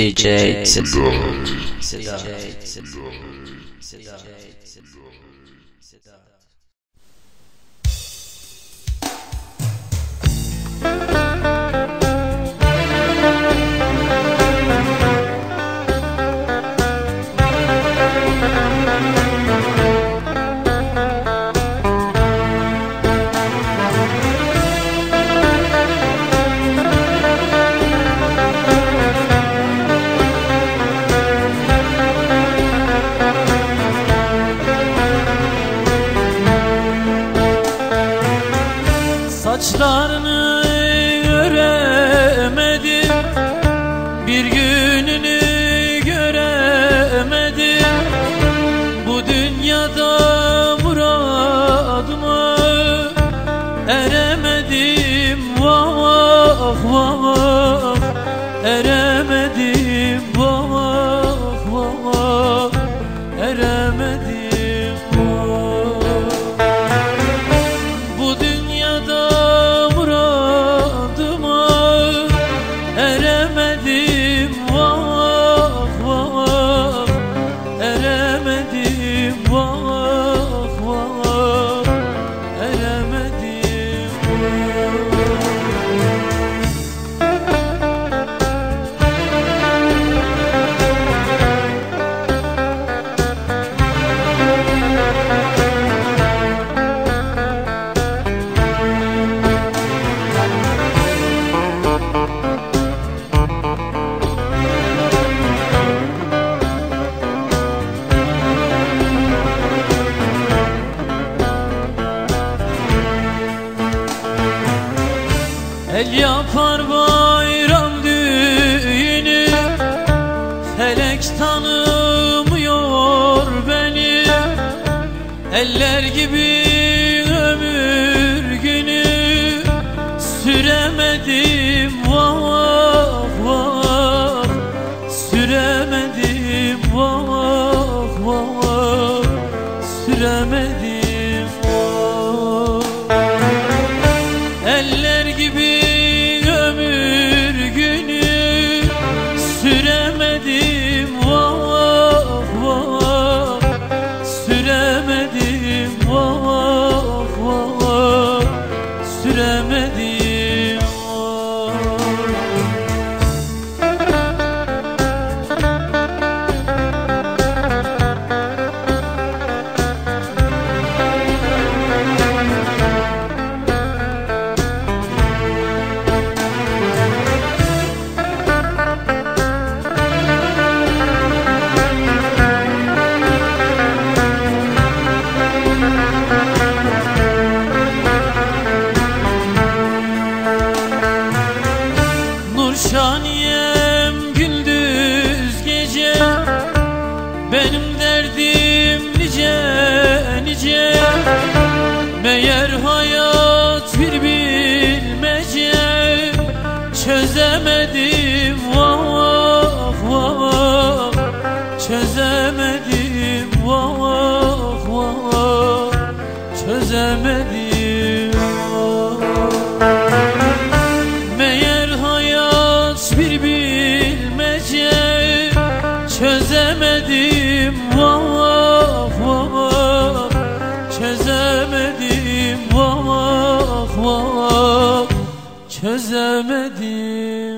DJ saçlarını göremedim Bir gününü göremedim. Bu dünyada muradıma eremedim. Vah vah vah eremedim. El yapar bayram düğünü Felek tanımıyor beni. Eller gibi çözemedim. çözemedim.